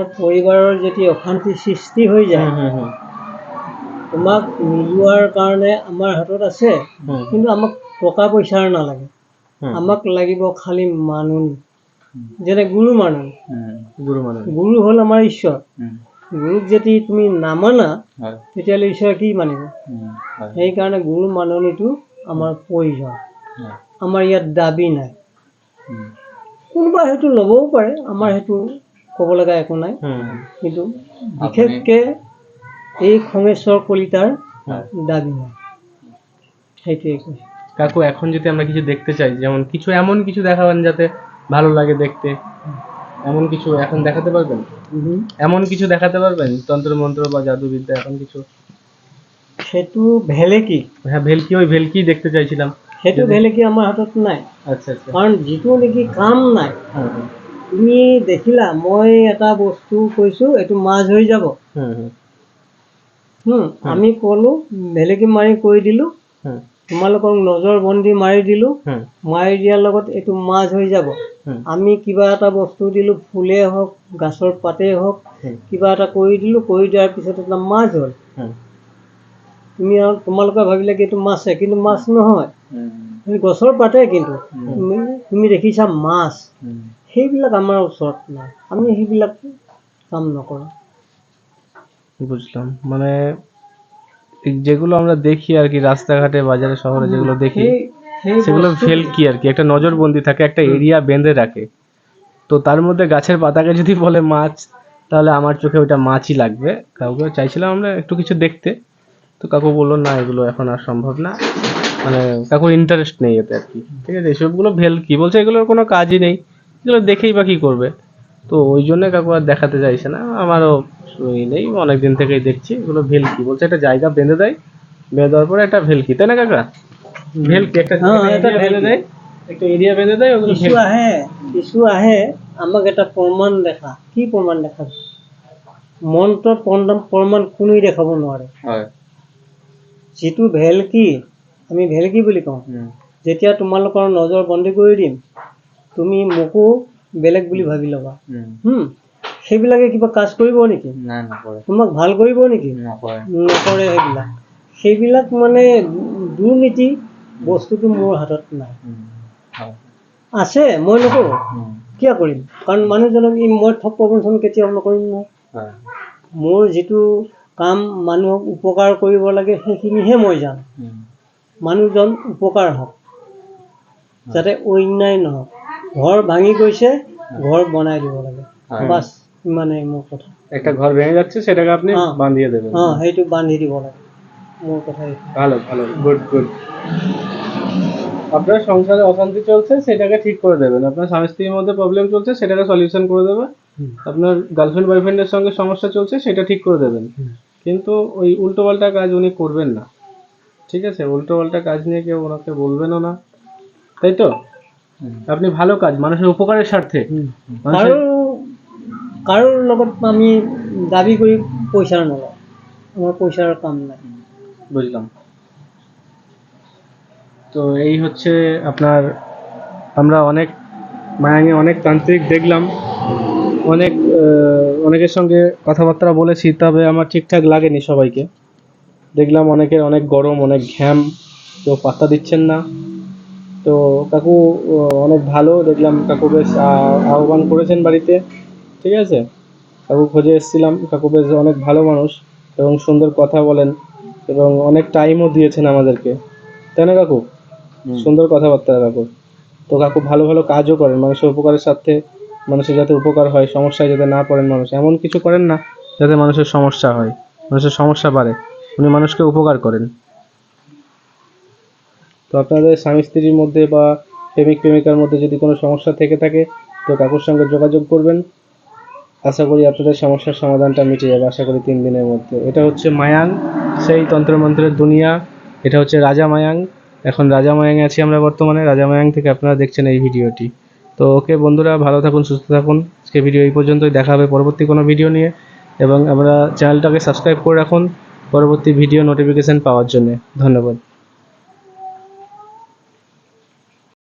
আমাৰ পৰিবাৰৰ যদি অশান্তি সৃষ্টি হৈ যায় তোমাক মিলোৱাৰ কাৰণে আমাৰ হাতত আছে কিন্তু আমাক টকা পইচাৰ নালাগে। আমাক লাগিব খালি মাননি যেনে গুৰু মাননি হুম গুরু মানে গুৰু হ'ল আমাৰ ঈশ্বৰ। গুৰুক যদি তুমি নামানা তেতিয়াহ'লে ঈশ্বৰে কি মানিব? সেইকাৰণে গুৰু মাননিটো আমাৰ প্ৰয়োজন। আমাৰ ইয়াত দাবি নাই। কোনোবা সেইটো ল'বও পাৰে আমাৰ সেইটো ক'ব লগা একো নাই। কিন্তু বিশেষকৈ এই খঙেশ্বৰ কলিতাৰ হয়। দাবি নাই সেইটোৱে কৈছোঁ কাকু এখন যদি আমরা কিছু দেখতে চাই যেমন কিছু এমন কিছু দেখাবেন যাতে ভালো লাগে দেখতে। এমন কিছু এখন দেখাতে পারবেন? এমন কিছু দেখাতে পারবেন? তন্ত্র মন্ত্র বা জাদুবিদ্যা এখন কিছু? সেইটো ভেলেকি। হ্যাঁ ভেলকি ওই ভেলকি দেখতে চাইছিলাম। সেইটো ভেলেকি আমার হাতত নাই। আচ্ছা আচ্ছা। কারণ যিটো নেকি কাম নাই। হুম হুম তুমি দেখিলা মই এটা বস্তু কৈছোঁ এইটো মাছ হৈ যাব। আমি ক'লোঁ ভেলেকি মাৰি কৈ দিলোঁ। তোমালোকক নজৰ বন্দী মাৰি দিলোঁ। মাৰি দিয়াৰ লগত এইটো মাছ হৈ যাব। আমি কিবা এটা বস্তু দিলোঁ ফুলেই হওক গাছৰ পাতেই হওক কিবা এটা কৰি দিলোঁ কৰি দিয়াৰ পিছত এটা মাছ হ'ল। তুমি আৰু তোমালোকে ভাবিলে কি এইটো মাছে কিন্তু মাছ নহয়। গছৰ পাতে কিন্তু। তুমি তুমি দেখিছা মাছ। সেইবিলাক আমাৰ ওচৰত নাই। আমি সেইবিলাক কাম নকৰোঁ। বুঝলাম। মানে এই যেগুলো আমরা দেখি আর কি রাস্তাঘাটে বাজারে শহরে যেগুলো দেখি সেই সেই সেগুলো বস্তু- ভেলকি আর কি। একটা নজরবন্দি থাকে একটা এরিয়া বেঁধে রাখে। তো তার মধ্যে গাছের পাতাকে যদি বলে মাছ তাহলে আমার চোখে ওটা মাছই লাগবে। কাউকে চাইছিলাম আমরা একটু কিছু দেখতে। তো কাকু বলল না এগুলো এখন আর সম্ভব না। মানে কাকুর ইন্টারেস্ট নেই এতে আর কি। ঠিক আছে এসবগুলো ভেলকি বলছে এগুলোর কোনো কাজই নেই। এগুলো দেখেই বা কী করবে? তো ওই জন্য কাকু আর দেখাতে চাইছে না। আমারও ই নেই অনেকদিন থেকেই দেখছি। এগুলো ভেলকি বলছে একটা জায়গা বেঁধে দেয় বেঁধে দেওয়ার পরে একটা ভেলকি তাই না কাকা? ভেলকি একটা হ্যাঁ, বেঁধে দেয় একটা এরিয়া বেঁধে দেয় ওগুলো ভেলকি। আহে কিছু আহে আমাক এটা প্ৰমাণ দেখা। কি প্ৰমাণ দেখাব মন্ত্ৰ প্ৰমাণ কোনোৱে দেখাব নোৱাৰে হয়। যিটো ভেলকি আমি ভেলকি বুলি কওঁ যেতিয়া তোমালোকৰ নজৰ বন্দী কৰি দিম তুমি মোকো বেলেগ বুলি ভাবি ল'বা। সেইবিলাকে কিবা কাজ কৰিব নেকি? তোমাক ভাল কৰিব নেকি? নকৰে। সেইবিলাক। সেইবিলাক মানে দুৰ্নীতি বস্তুটো মোৰ হাতত নাই। আছে মই নকৰোঁ। কিয় কৰিম? কাৰণ মানুহজনক মই ঠগ প্ৰবঞ্চন কেতিয়াও নকৰিম নহয়। হয়। মোৰ যিটো কাম মানুহক উপকাৰ কৰিব লাগে সেইখিনিহে মই জানো মানুহজন উপকাৰ হওক। যাতে অন্যায় নহওক। ঘৰ ভাঙি গৈছে ঘৰ বনাই দিব লাগে। হয়। বাছ ইমানেই মোৰ কথা। একটা ঘর ভেঙে যাচ্ছে সেটাকে আপনি হ্যাঁ। বাঁধিয়ে দেবেন। অঁ সেইটো বান্ধি দিব লাগে। মোৰ কথা এইটো। ভালো ভালো গুড গুড আপনার সংসারে অশান্তি চলছে সেটাকে ঠিক করে দেবেন। আপনার স্বামী স্ত্রীর মধ্যে প্রবলেম চলছে সেটাকে সলিউশন করে দেবে হুম। আপনার গার্লফ্রেন্ড বয়ফ্রেন্ডের সঙ্গে সমস্যা চলছে সেটা ঠিক করে দেবেন। হুম। কিন্তু ওই উল্টোপাল্টা কাজ উনি করবেন না। ঠিক আছে? উল্টোপাল্টা কাজ নিয়ে কেউ ওনাকে বলবেনও না। তাই তো? আপনি ভালো কাজ মানুষের উপকারের স্বার্থে। কাৰো কাৰোৰ লগত আমি দাবি করি পইচা নলওঁ আমাৰ পইচাৰ কাম নাই। বুঝলাম। তো এই হচ্ছে আপনার আমরা অনেক মায়াঙে অনেক তান্ত্রিক দেখলাম। অনেক অনেকের সঙ্গে কথাবার্তা বলেছি তবে আমার ঠিকঠাক লাগেনি সবাইকে। দেখলাম অনেকের অনেক গরম অনেক ঘ্যাম কেউ পাত্তা দিচ্ছেন না। তো কাকু অনেক ভালো দেখলাম কাকু বেশ আহ্বান করেছেন বাড়িতে ঠিক আছে? কাকু খোঁজে এসেছিলাম কাকু বেশ অনেক ভালো মানুষ এবং সুন্দর কথা বলেন এবং অনেক টাইমও দিয়েছেন আমাদেরকে তাই না কাকু? সুন্দর কথাবার্তা কাকু। তো কাকু ভালো ভালো কাজও করেন মানুষের উপকারের সাথে মানুষের যাতে উপকার হয় সমস্যায় যাতে না পড়েন মানুষ এমন কিছু করেন না যাতে মানুষের সমস্যা হয় মানুষের সমস্যা বাড়ে উনি মানুষকে উপকার করেন। তো আপনাদের স্বামী স্ত্রীর মধ্যে বা প্রেমিক প্রেমিকার মধ্যে যদি কোনো সমস্যা থেকে থাকে, তো কাকুর সঙ্গে যোগাযোগ করবেন। আশা করি আপনাদের সমস্যার সমাধানটা মিটে যাবে, আশা করি তিন দিনের মধ্যে। এটা হচ্ছে মায়াং, সেই তন্ত্রমন্ত্রের দুনিয়া। এটা হচ্ছে রাজা মায়াং। এখন রাজা মায়াংয়ে আছি আমরা বর্তমানে। রাজা মায়াং থেকে আপনারা দেখছেন এই ভিডিওটি। তো ওকে বন্ধুরা, ভালো থাকুন, সুস্থ থাকুন। আজকে ভিডিও এই পর্যন্তই। দেখা হবে পরবর্তী কোনো ভিডিও নিয়ে। এবং আমরা চ্যানেলটাকে সাবস্ক্রাইব করে রাখুন পরবর্তী ভিডিও নোটিফিকেশন পাওয়ার জন্য। ধন্যবাদ।